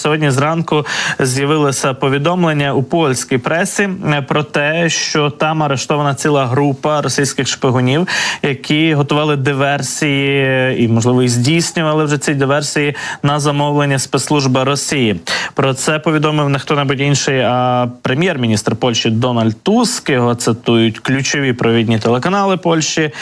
Сьогодні зранку з'явилося повідомлення у польській пресі е, про те, що там арештована ціла група російських шпигунів, які готували диверсії і, можливо, і здійснювали вже ці диверсії на замовлення спецслужби Росії. Про це повідомив не хто-небудь інший, а прем'єр-міністр Польщі Дональд Туск. Його цитують ключові провідні телеканали Польщі, е,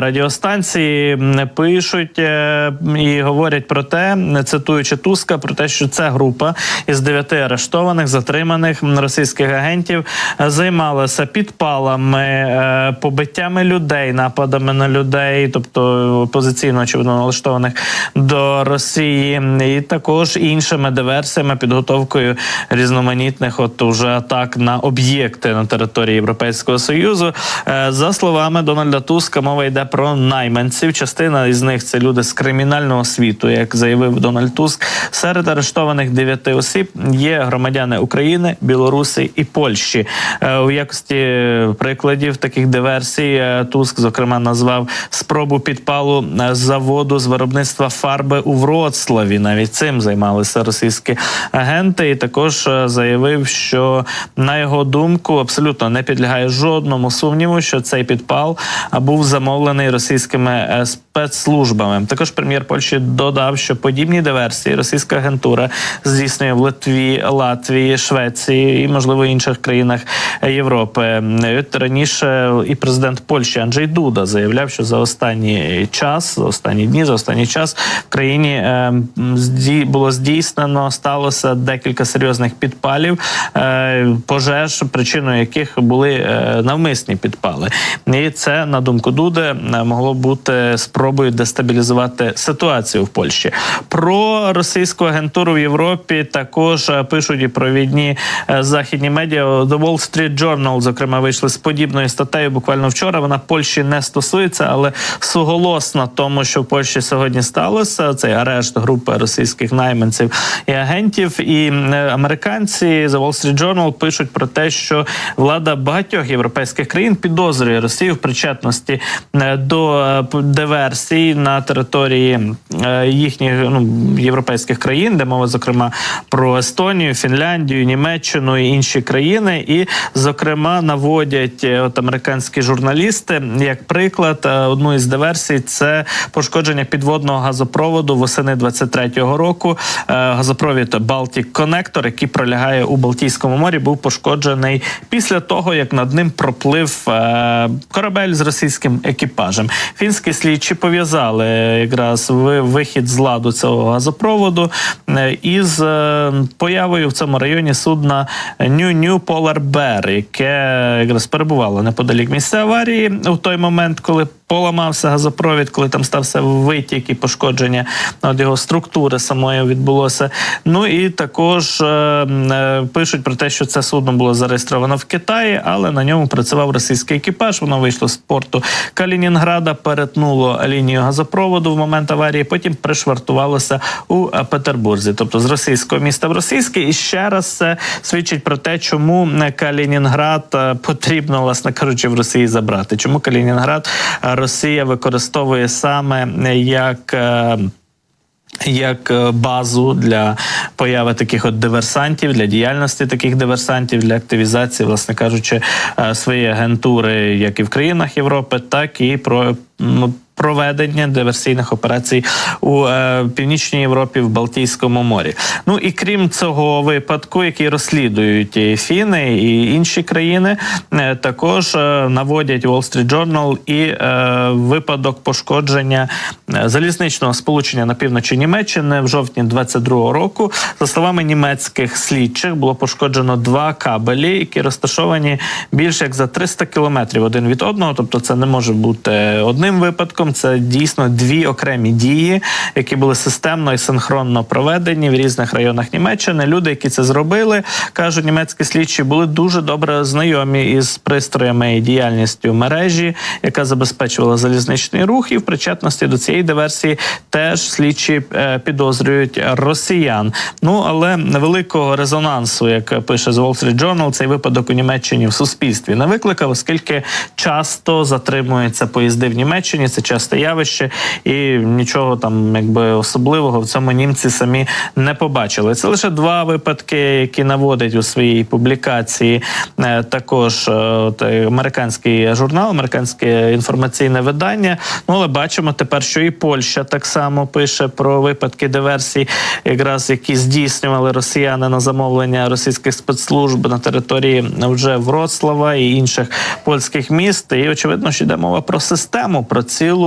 радіостанції пишуть е, і говорять про те, цитуючи Туска, про те, що ця група із дев'яти арештованих, затриманих російських агентів е, займалася підпалами, е, побиттями людей, нападами на людей, тобто опозиційно очевидно налаштованих до Росії, і також іншими диверсіями, підготовкою різноманітних, от уже атак на об'єкти на території Європейського союзу. Е, За словами Дональда Туска, мова йде про найманців. Частина із них це люди з кримінального світу, як заявив Дональд Туск. Серед арештованих дев'яти осіб є громадяни України, Білоруси і Польщі. Е, У якості прикладів таких диверсій е, Туск, зокрема, назвав спробу підпалу е, заводу з виробництва фарби у Вроцлаві. Навіть цим займалися російські агенти, і також заявив, що на його думку абсолютно не підлягає жодному сумніву, що цей підпал був замовлений російськими е, спецслужбами. Також прем'єр Польщі додав, що подібні диверсії російська агентура здійснює в Литві, Латвії, Швеції і можливо інших країнах Європи. Раніше і президент Польщі Анджей Дуда заявляв, що за останній час, за останні дні, за останній час в країні е, зді- було здійснено, сталося декілька серйозних підпалів, е, пожеж, причиною яких були е, навмисні підпали. І це, на думку Дуди, могло бути спробою дестабілізувати ситуацію в Польщі. Про російську агентуру в Європі також е, пишуть і провідні е, західні медіа. The Wall Street Journal, зокрема, вийшли з подібною статтею буквально вчора. Вона Польщі не стосується, але суголосна тому, що в Польщі сьогодні сталося. Цей арешт групи російських найманців і агентів. І е, американці The Wall Street Journal пишуть про те, що влада багатьох європейських країн підозрює Росію в причетності до е, диверсій на території е, їхніх ну, європейських країн, де мова зокрема про Естонію, Фінляндію, Німеччину і інші країни. І, зокрема, наводять е, от американські журналісти як приклад е, одну із диверсій це пошкодження підводного газопроводу восени 23-го року. Газопровід Baltic Connector, який пролягає у Балтійському морі, був пошкоджений після того, як над ним проплив корабель з російським екіпажем. Фінські слідчі пов'язали якраз ви- вихід з ладу цього газопроводу е, із е, появою в цьому районі судна New New Polar Bear, яке якраз перебувало неподалік місця аварії у той момент, коли поламався газопровід, коли там стався витік і пошкодження от його структури самої відбулося. Ну і також е, пишуть про те, що це судно було зареєстровано в Китаї, але на ньому працював російський екіпаж. Воно вийшло з порту Калінінграда, перетнуло лінію газопроводу в момент аварії. Потім пришвартувалося у е, Петербурзі, тобто з російського міста в російське. І ще раз це свідчить про те, чому Калінінград е, потрібно, власне кажучи, в Росії забрати. Чому Калінінград е, Росія використовує саме як. як базу для появи таких от диверсантів, для діяльності таких диверсантів, для активізації, власне кажучи, своєї агентури, як і в країнах Європи, так і про ну, проведення диверсійних операцій у е, північній Європі в Балтійському морі. Ну і крім цього випадку, який розслідують і Фіни і інші країни, е, також е, наводять Wall Street Journal і е, випадок пошкодження е, залізничного сполучення на півночі Німеччини в жовтні 22-го року. За словами німецьких слідчих, було пошкоджено два кабелі, які розташовані більше як за 300 кілометрів один від одного. Тобто, це не може бути одним випадком. Це дійсно дві окремі дії, які були системно і синхронно проведені в різних районах Німеччини. Люди, які це зробили, кажуть, німецькі слідчі були дуже добре знайомі із пристроями і діяльністю мережі, яка забезпечувала залізничний рух, і в причетності до цієї диверсії теж слідчі е, підозрюють росіян. Ну але великого резонансу, як пише The Wall Street Journal, цей випадок у Німеччині в суспільстві не викликав, оскільки часто затримуються поїзди в Німеччині. Це часте явище, і нічого там якби особливого в цьому німці самі не побачили. Це лише два випадки, які наводить у своїй публікації е, також е, от, е, американський журнал, американське інформаційне видання. Ну але бачимо тепер, що і Польща так само пише про випадки диверсій, якраз які здійснювали росіяни на замовлення російських спецслужб на території вже Вроцлава і інших польських міст. І очевидно, що йде мова про систему, про цілу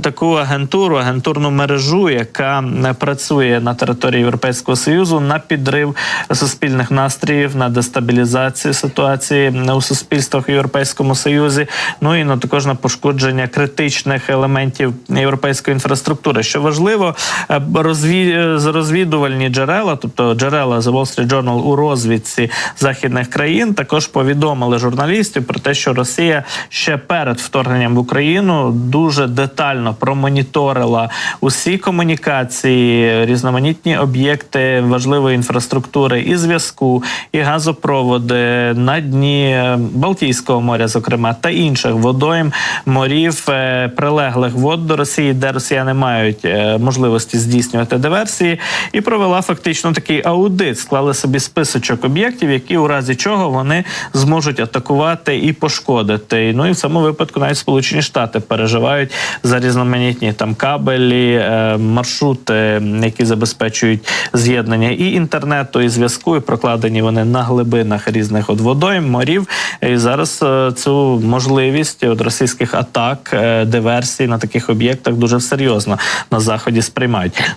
таку агентуру, агентурну мережу, яка е, працює на території Європейського союзу на підрив суспільних настроїв, на дестабілізацію ситуації у суспільствах в Європейському Союзі. Ну і на також на пошкодження критичних елементів європейської інфраструктури. Що важливо, е, розві... е, розвідувальні джерела, тобто джерела The Wall Street Journal у розвідці західних країн, також повідомили журналістів про те, що Росія ще перед вторгненням в Україну дуже детально промоніторила усі комунікації, різноманітні об'єкти важливої інфраструктури і зв'язку, і газопроводи на дні Балтійського моря, зокрема, та інших водойм, морів, е, прилеглих вод до Росії, де росіяни мають е, можливості здійснювати диверсії, і провела фактично такий аудит. Склали собі списочок об'єктів, які у разі чого вони зможуть атакувати і пошкодити. Ну і в цьому випадку навіть Сполучені Штати переживають за різноманітні там кабелі, е, маршрути, які забезпечують з'єднання і інтернету, і зв'язку, і прокладені вони на глибинах різних от водойм, морів. І зараз е, цю можливість от російських атак, е, диверсій на таких об'єктах дуже серйозно на заході сприймають.